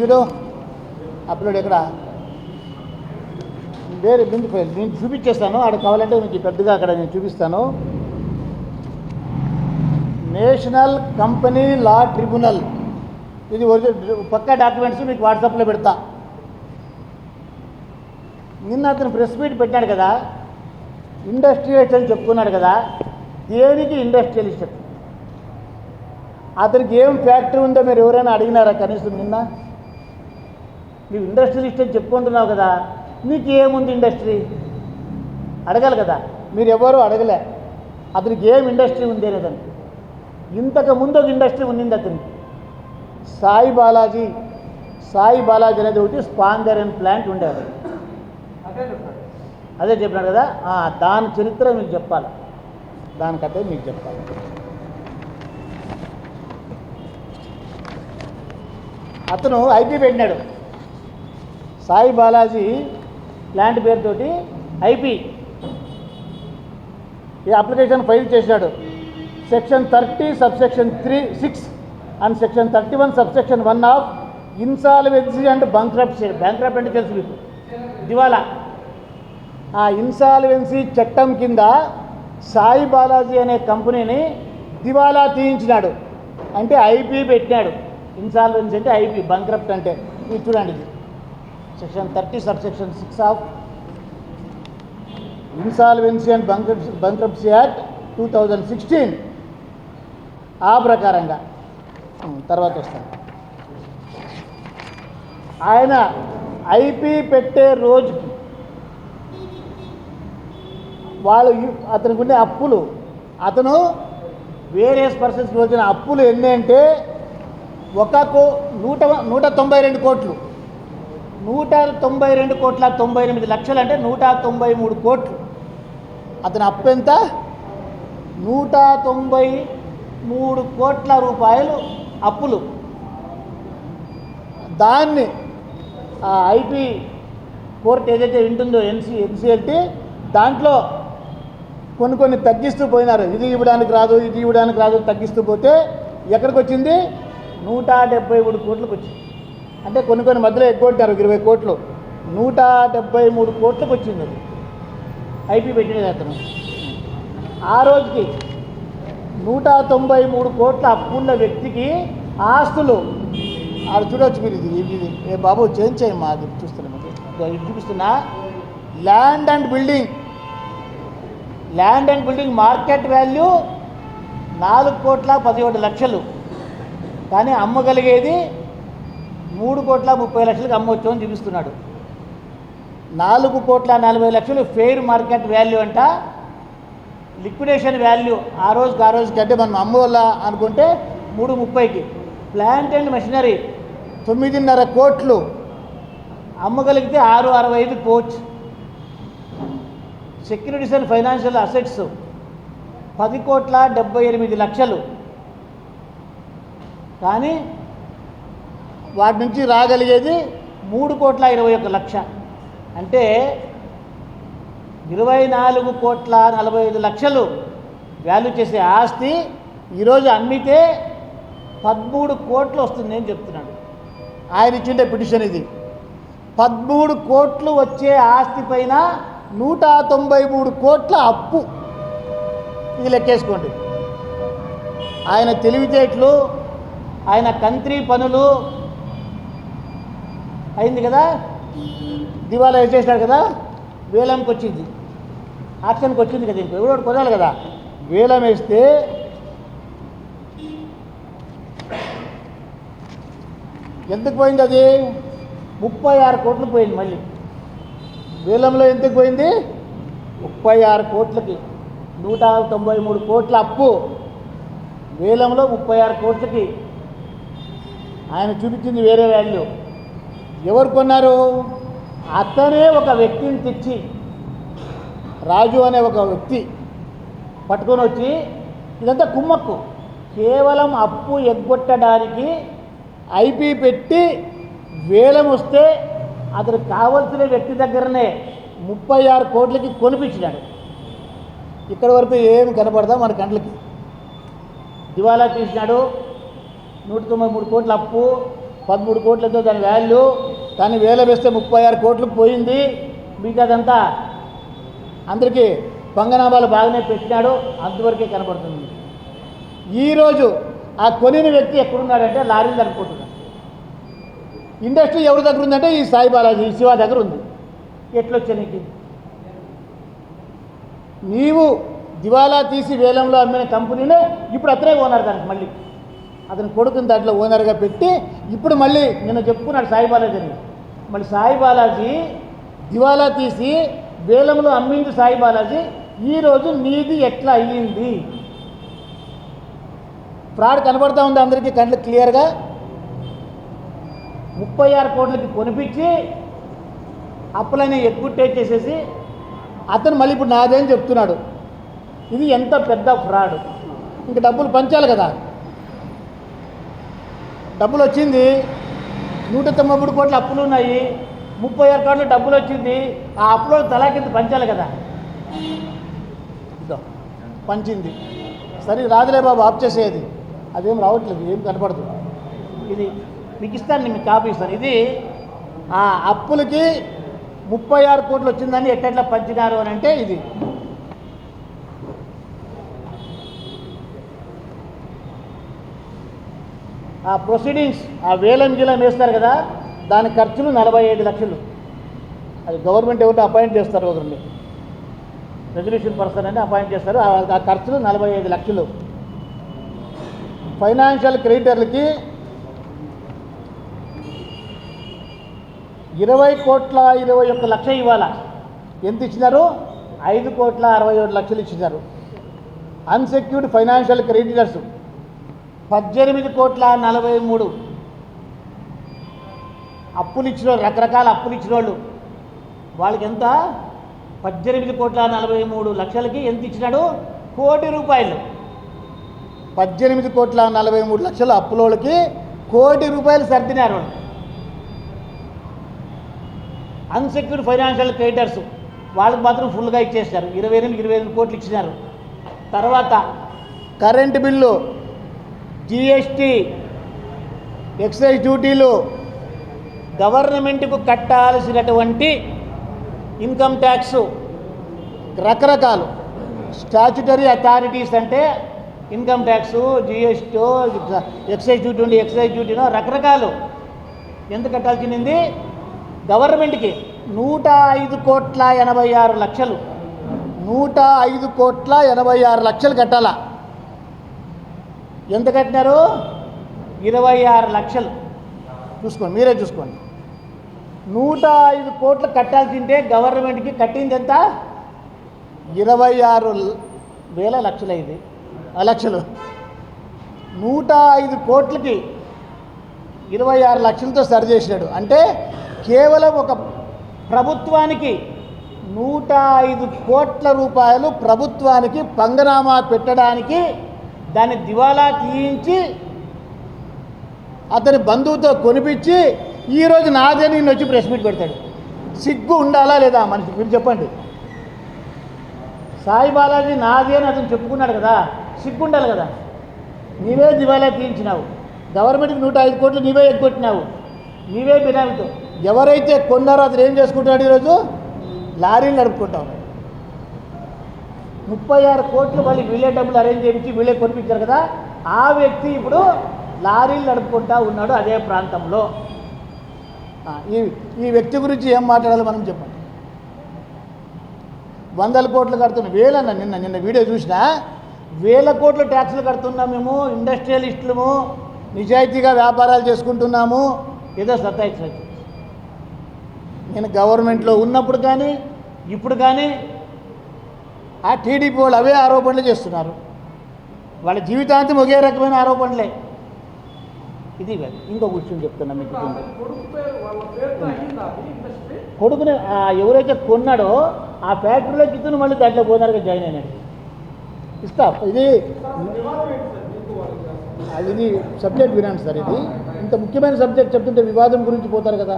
చూడు. అప్లోడ్ ఎక్కడ? వేరే బిందు ఫైల్. నేను చూపించేస్తాను. అక్కడ కావాలంటే మీకు పెద్దగా అక్కడ నేను చూపిస్తాను. National company law tribunal. ఇది ఒరిజినల్ డాక్యుమెంట్స్ మీకు వాట్సాప్లో పెడతా. నిన్న అతను ప్రెస్ మీట్ పెట్టాడు కదా. ఇండస్ట్రియలిస్ట్ అని చెప్పుకున్నాడు కదా. దేనికి ఇండస్ట్రియలిస్ట్? అతనికి ఏం ఫ్యాక్టరీ ఉందో మీరు ఎవరైనా అడిగినారా కనీసం నిన్న? నువ్వు ఇండస్ట్రియలిస్ట్ అని చెప్పుకుంటున్నావు కదా నీకు ఏముంది ఇండస్ట్రీ? అడగాలి కదా. మీరు ఎవరు అడగలే. అతనికి ఏం ఇండస్ట్రీ ఉంది ఇంతకు ముందు ఒక ఇండస్ట్రీ ఉండింది అతనికి. సాయి బాలాజీ సాయి బాలాజీ అనేది ఒకటి స్పాందర్ అండ్ ప్లాంట్ ఉండేది. అదే చెప్పినాడు కదా? దాని చరిత్ర మీకు చెప్పాలి. దాని కథ మీకు చెప్పాలి. అతను ఐపీ పెట్టినాడు. సాయి బాలాజీ ల్యాండ్ పేరుతోటి ఐపీ ఈ అప్లికేషన్ ఫైల్ చేశాడు. Section thirty subsection three six and section thirty one subsection one of insolvency and bankruptcy bankrupt అంటే తెలుసు మీకు. దివాలా. ఆ ఇన్సాల్వెన్సీ చట్టం కింద సాయి బాలాజీ అనే కంపెనీని దివాలా తీయించినాడు. అంటే ఐపీ పెట్టినాడు. ఇన్సాల్వెన్సీ అంటే ఐపీ బంక్రప్ట్ అంటే. ఇది చూడండి. ఇది section thirty sub section six of insolvency and bankruptcy bankruptcy act two thousand sixteen ఆ ప్రకారంగా. తర్వాత వస్తాను. ఆయన ఐపీ పెట్టే రోజుకి వాళ్ళు అతనికి ఉండే అప్పులు. అతను వేరియస్ పర్సన్స్కి వచ్చిన అప్పులు ఎన్ని అంటే ఒక కో నూట నూట తొంభై రెండు కోట్లు. నూట తొంభై రెండు కోట్ల తొంభై ఎనిమిది లక్షలు అంటే నూట తొంభై మూడు కోట్లు. అతని అప్పు ఎంత? నూట తొంభై మూడు కోట్ల రూపాయలు అప్పులు. దాన్ని ఆ ఐటీ కోర్టు ఏదైతే ఉంటుందో ఎన్సి ఎన్సిఎల్టీ దాంట్లో కొన్ని కొన్ని తగ్గిస్తూ పోయినారు. ఇది ఇవ్వడానికి రాదు ఇది ఇవ్వడానికి రాదు తగ్గిస్తూ పోతే ఎక్కడికి వచ్చింది నూట డెబ్బై మూడు కోట్లకు వచ్చింది అంటే కొన్ని కొన్ని మధ్యలో ఎగ్గొట్టారు ఇరవై కోట్లు. నూట డెబ్బై మూడు కోట్లకు వచ్చింది అది. ఐపీ పెట్టినది అతను ఆ రోజుకి నూట తొంభై మూడు కోట్ల అప్పున్న వ్యక్తికి ఆస్తులు. ఆడ చూడవచ్చు మీరు ఇది ఇది ఏ బాబు చేంజ్ చేయమ్మా అది చూస్తున్నా చూపిస్తున్నా. Land and building land and building market value నాలుగు కోట్ల పదిహేడు లక్షలు. కానీ అమ్మగలిగేది మూడు కోట్ల ముప్పై లక్షలకు అమ్మవచ్చు అని చూపిస్తున్నాడు. నాలుగు కోట్ల నలభై లక్షలు ఫెయిర్ మార్కెట్ వాల్యూ అంట. లిక్విడేషన్ వాల్యూ ఆ రోజుకి ఆ రోజుకి అంటే మనం అమ్మవల్ల అనుకుంటే మూడు ముప్పైకి. ప్లాంట్ అండ్ మెషినరీ తొమ్మిదిన్నర కోట్లు అమ్మగలిగితే ఆరు అరవై ఐదు పోవచ్చు సెక్యూరిటీస్ అండ్ ఫైనాన్షియల్ అసెట్స్ పది కోట్ల డెబ్బై ఎనిమిది లక్షలు. కానీ వాటి నుంచి రాగలిగేది మూడు కోట్ల ఇరవై ఒక్క లక్ష. అంటే ఇరవై నాలుగు కోట్ల నలభై ఐదు లక్షలు వాల్యూ చేసే ఆస్తి ఈరోజు అమ్మితే పదమూడు కోట్లు వస్తుంది అని చెప్తున్నాడు. ఆయన ఇచ్చిండే పిటిషన్ ఇది. పదమూడు కోట్లు వచ్చే ఆస్తి పైన నూట తొంభై మూడు కోట్ల అప్పు. ఇది లెక్కేసుకోండి. ఆయన తెలివితేటలు ఆయన కంత్రి పనులు అయింది కదా? దివాలా వేసేసినాడు కదా? వేలంకి వచ్చింది. ఆక్షన్కి వచ్చింది కదా ఇంకో ఎవడో కొనాలి కదా? వేలం వేస్తే ఎంతకు పోయింది అది? ముప్పై ఆరు కోట్లు పోయింది మళ్ళీ. వేలంలో ఎంతకు పోయింది? ముప్పై ఆరు కోట్లకి. నూట తొంభై మూడు కోట్ల అప్పు. వేలంలో ముప్పై ఆరు కోట్లకి. ఆయన చూపించింది వేరే వాల్యూ. ఎవరు కొన్నారు? అతనే ఒక వ్యక్తిని తెచ్చి రాజు అనే ఒక వ్యక్తి పట్టుకొని వచ్చి ఇదంతా కుమ్మక్కు. కేవలం అప్పు ఎగ్గొట్టడానికి ఐపీ పెట్టి వేలం వస్తే అతను కావలసిన వ్యక్తి దగ్గరనే ముప్పై ఆరు కోట్లకి కొనిపించినాడు. ఇక్కడ వరకు ఏమి కనపడదా మన కండ్లకి? దివాలా తీసినాడు. నూట తొంభై మూడు కోట్ల అప్పు పదమూడు కోట్లతో దాని వాల్యూ దాన్ని వేల వేస్తే ముప్పై ఆరు కోట్లకు పోయింది. మీకు అదంతా అందరికీ పంగనామాలు బాగానే పెట్టినాడు. అంతవరకే కనబడుతుంది. ఈరోజు ఆ కొనిన వ్యక్తి ఎక్కడున్నాడంటే లారీలు అనుకుంటున్నాడు. ఇండస్ట్రీ ఎవరి దగ్గర ఉందంటే ఈ సాయి బాలాజీ ఈ శివ దగ్గర ఉంది. ఎట్లొచ్చా నీకు? నీవు దివాలా తీసి వేలంలో అమ్మిన కంపెనీనే ఇప్పుడు అతనే ఓనర్ దానికి మళ్ళీ. అతని కొడుకుని దాంట్లో ఓనర్గా పెట్టి ఇప్పుడు మళ్ళీ నిన్న చెప్పుకున్నాడు సాయి బాలాజీ అని మళ్ళీ సాయి బాలాజీ దివాలా తీసి వేలంలో అమ్మింది సాయి బాలాజీ ఈరోజు నీది ఎట్లా అయ్యింది? ఫ్రాడ్ కనబడతా ఉంది అందరికీ కండ్లు క్లియర్గా. ముప్పై ఆరు కోట్లకి కొనిపించి అప్పులని ఎక్కుట్టేసేసి అతను మళ్ళీ ఇప్పుడు నాదే అని చెప్తున్నాడు. ఇది ఎంత పెద్ద ఫ్రాడ్. ఇంక డబ్బులు పంచాలి కదా. డబ్బులు వచ్చింది నూట తొంభై మూడు కోట్ల అప్పులు ఉన్నాయి ముప్పై ఆరు కోట్ల డబ్బులు వచ్చింది ఆ అప్పులో తలా కింద పంచాలి కదా. ఇదో పంచింది. సరే రాదులే బాబు ఆఫ్ చేసేది. అదేం రావట్లేదు ఏం కనపడదు. ఇది మీకు ఇస్తాను నేను మీకు కాపీ ఇస్తాను. ఇది ఆ అప్పులకి ముప్పై ఆరు కోట్లు వచ్చిందని ఎట్టెట్లా పంచినారు అని అంటే ఇది. ఆ ప్రొసీడింగ్స్ ఆ వేలం గీలం వేస్తారు కదా దాని ఖర్చులు నలభై ఐదు లక్షలు. అది గవర్నమెంట్ ఎవరితో అపాయింట్ చేస్తారు ఒకరిని రెజల్యూషన్ పర్సన్ అని అపాయింట్ చేస్తారు ఆ- ఆ ఖర్చులు నలభై ఐదు లక్షలు. ఫైనాన్షియల్ క్రెడిటర్లకి ఇరవై కోట్ల ఇరవై ఒక్క లక్ష ఇవ్వాల. ఎంత ఇచ్చినారు? ఐదు కోట్ల అరవై ఏడు లక్షలు ఇచ్చినారు. అన్సెక్యూర్డ్ ఫైనాన్షియల్ క్రెడిటర్స్ పద్దెనిమిది కోట్ల నలభై మూడు. అప్పులిచ్చిన వాళ్ళు, రకరకాల అప్పులిచ్చిన వాళ్ళు వాళ్ళకి ఎంత పద్దెనిమిది కోట్ల నలభై మూడు లక్షలకి ఎంత ఇచ్చినాడు? కోటి రూపాయలు. పద్దెనిమిది కోట్ల నలభై మూడు లక్షల అప్పులోళ్ళకి కోటి రూపాయలు సర్దినారు వాళ్ళు. అన్సెక్యూర్డ్ ఫైనాన్షియల్ క్రెడిటర్స్ వాళ్ళకి మాత్రం ఫుల్గా ఇచ్చేసారు ఇరవై ఎనిమిది ఇరవై ఎనిమిది కోట్లు ఇచ్చినారు. తర్వాత కరెంటు బిల్లు జిఎస్టీ ఎక్సైజ్ డ్యూటీలు గవర్నమెంట్కు కట్టాల్సినటువంటి ఇన్కమ్ ట్యాక్స్ రకరకాలు. స్టాచ్యుటరీ అథారిటీస్ అంటే income tax GST excise duty ఉండి ఎక్సైజ్ డ్యూటీనో రకరకాలు. ఎంత కట్టాల్సింది? గవర్నమెంట్కి నూట ఐదు కోట్ల ఎనభై ఆరు లక్షలు. నూట ఐదు కోట్ల ఎనభై ఆరు లక్షలు కట్టాలా? ఎంత కట్టినారు? ఇరవై ఆరు లక్షలు. చూసుకోండి మీరే చూసుకోండి. నూట ఐదు కోట్లు కట్టాల్సింటే గవర్నమెంట్కి. కట్టింది ఎంత? ఇరవై ఆరు వేల లక్షలైంది. ఆ లక్షలు. నూట ఐదు కోట్లకి ఇరవై ఆరు లక్షలతో సరి చేసినాడు. అంటే కేవలం ఒక ప్రభుత్వానికి నూట ఐదు కోట్ల రూపాయలు ప్రభుత్వానికి పంగనామా పెట్టడానికి దాన్ని దివాలా తీయించి అతని బంధువుతో కొనిపించి ఈరోజు నాదే నేను వచ్చి ప్రెస్ మీట్ పెడతాడు. సిగ్గు ఉండాలా లేదా మనిషి మీరు చెప్పండి. సాయి బాలాజీ నాది అని అతను చెప్పుకున్నాడు కదా సిగ్గు ఉండాలి కదా. నీవే దివాలా తీయించినావు. గవర్నమెంట్కి నూట ఐదు కోట్లు నీవే ఎగ్గొట్టినావు. నీవే బినామీతో ఎవరైతే కొన్నారో అతను ఏం చేసుకుంటాడు ఈరోజు? లారీలు నడుపుకుంటావు ముప్పై ఆరు కోట్లు మళ్ళీ వీళ్ళే డబ్బులు అరేంజ్ చేయించి వీళ్ళే కొనిపించారు కదా ఆ వ్యక్తి ఇప్పుడు లారీలు నడుపుకుంటా ఉన్నాడు అదే ప్రాంతంలో. ఈ ఈ వ్యక్తి గురించి ఏం మాట్లాడాలో మనం చెప్పండి. వందల కోట్లు కడుతున్న వేలన్న నిన్న నిన్న వీడియో చూసినా వేల కోట్ల ట్యాక్సులు కడుతున్నాం మేము ఇండస్ట్రియలిస్టులము నిజాయితీగా వ్యాపారాలు చేసుకుంటున్నాము ఏదో సత్తాయిచ్చు నేను గవర్నమెంట్లో ఉన్నప్పుడు కానీ ఇప్పుడు కానీ ఆ టీడీపీ వాళ్ళు అవే ఆరోపణలు చేస్తున్నారు. వాళ్ళ జీవితాంతం ఒకే రకమైన ఆరోపణలే. ఇది. ఇంకొక విషయం చెప్తున్నా మీకు కొడుకుని ఎవరైతే కొన్నాడో ఆ ఫ్యాక్టరీలో ఇతను మళ్ళీ దాంట్లో పోనారుగా జాయిన్ అయినాడు. ఇస్తా ఇది ఇది సబ్జెక్ట్ వినండి సార్ ఇది. ఇంత ముఖ్యమైన సబ్జెక్ట్ చెప్తుంటే వివాదం గురించి పోతారు కదా.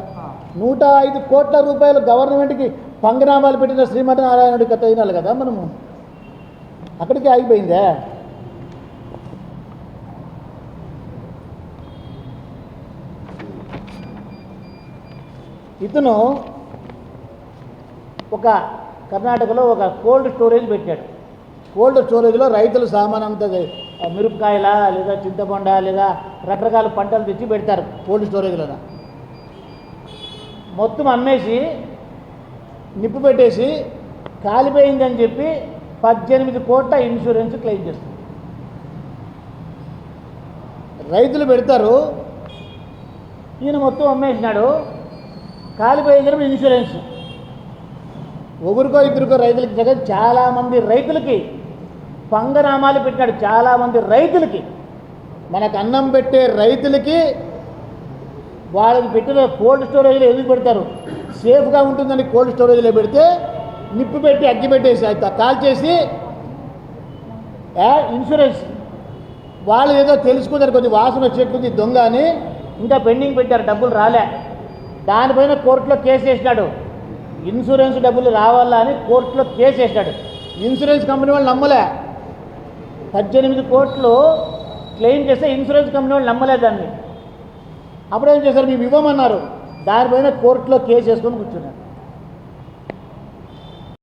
నూట ఐదు కోట్ల రూపాయలు గవర్నమెంట్కి పంగనామాలు పెట్టిన శ్రీమతి నారాయణుడి కథ అయినాలి కదా మనము. అక్కడికి ఆగిపోయిందే? ఇతను ఒక కర్ణాటకలో ఒక కోల్డ్ స్టోరేజ్ పెట్టాడు. కోల్డ్ స్టోరేజ్లో రైతులు సామానంతా మిరపకాయల లేదా చింతపండ లేదా రకరకాల పంటలు తెచ్చి పెడతారు కోల్డ్ స్టోరేజ్లో మొత్తం అమ్మేసి నిప్పు పెట్టేసి కాలిపోయిందని చెప్పి పద్దెనిమిది కోట్ల ఇన్సూరెన్స్ క్లెయిమ్ చేస్తుంది. రైతులు పెడతారు ఈయన మొత్తం అమ్మేసినాడు కాలిపోయిందని ఇన్సూరెన్స్. ఒకరికో ఇద్దరికో రైతులకి జగన్ చాలామంది రైతులకి పంగనామాలు పెట్టినాడు చాలామంది రైతులకి. మనకు అన్నం పెట్టే రైతులకి వాళ్ళకి పెట్టిన కోల్డ్ స్టోరేజ్లో ఎందుకు పెడతారు? సేఫ్గా ఉంటుందని కోల్డ్ స్టోరేజ్లో పెడితే నిప్పు పెట్టి అగ్గి పెట్టేసి కాల్ చేసి ఇన్సూరెన్స్. వాళ్ళు ఏదో తెలుసుకున్నారు కొద్ది వాసన వచ్చేట్టుంది దొంగ అని. ఇంకా పెండింగ్ పెట్టారు డబ్బులు రాలే. దానిపైన కోర్టులో కేసు వేసినాడు. ఇన్సూరెన్స్ డబ్బులు రావాలా అని కోర్టులో కేసు వేసినాడు. ఇన్సూరెన్స్ కంపెనీ వాళ్ళు నమ్మలే. పద్దెనిమిది కోట్లు క్లెయిమ్ చేస్తే ఇన్సూరెన్స్ కంపెనీ వాళ్ళు నమ్మలే దాన్ని. అప్పుడు ఏం చేశారు? మేము ఇవ్వమన్నారు దానిపైన కోర్టులో కేసు వేసుకొని కూర్చున్నాను